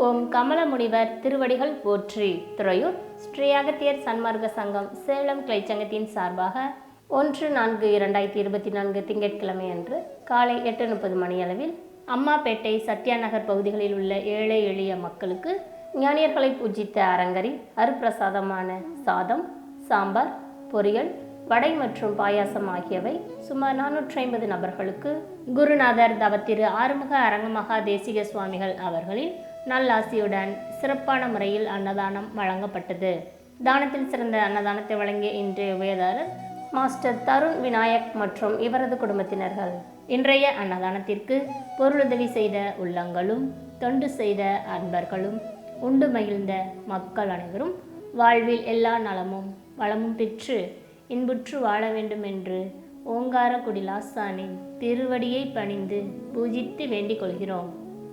ஓம் கமலமுனிவர் திருவடிகள் போற்றி. துறையூர் ஸ்ரீ அகத்தியர் சன்மார்க்க சங்கம் சேலம் கிளைச்சங்கத்தின் சார்பாக ஒன்று நான்கு இரண்டாயிரத்தி இருபத்தி நான்கு திங்கட்கிழமை அன்று காலை எட்டு முப்பது மணியளவில் அம்மாப்பேட்டை சத்யா நகர் பகுதிகளில் உள்ள ஏழை எளிய மக்களுக்கு ஞானியர்களை பூஜித்த அரங்கரி அருப்பிரசாதமான சாதம் சாம்பார் பொரியல் வடை மற்றும் பாயாசம் ஆகியவை சுமார் நானூற்றி ஐம்பது நபர்களுக்கு குருநாதர் தவத்திரு ஆறுமுக அரங்கமகா தேசிக சுவாமிகள் அவர்களின் நல்லாசியுடன் சிறப்பான முறையில் அன்னதானம் வழங்கப்பட்டது. தானத்தில் சிறந்த அன்னதானத்தை வழங்கிய இன்றைய உபயதாரர் மாஸ்டர் தருண் விநாயக் மற்றும் இவரது குடும்பத்தினர்கள். இன்றைய அன்னதானத்திற்கு பொருளுதவி செய்த உள்ளங்களும் தொண்டு செய்த அன்பர்களும் உண்டு மகிழ்ந்த மக்கள் அனைவரும் வாழ்வில் எல்லா நலமும் வளமும் பெற்று இன்புற்று வாழ வேண்டும் என்று ஓங்காரக்குடி லாசானின் திருவடியை பணிந்து பூஜித்து வேண்டிக் கொள்கிறோம்.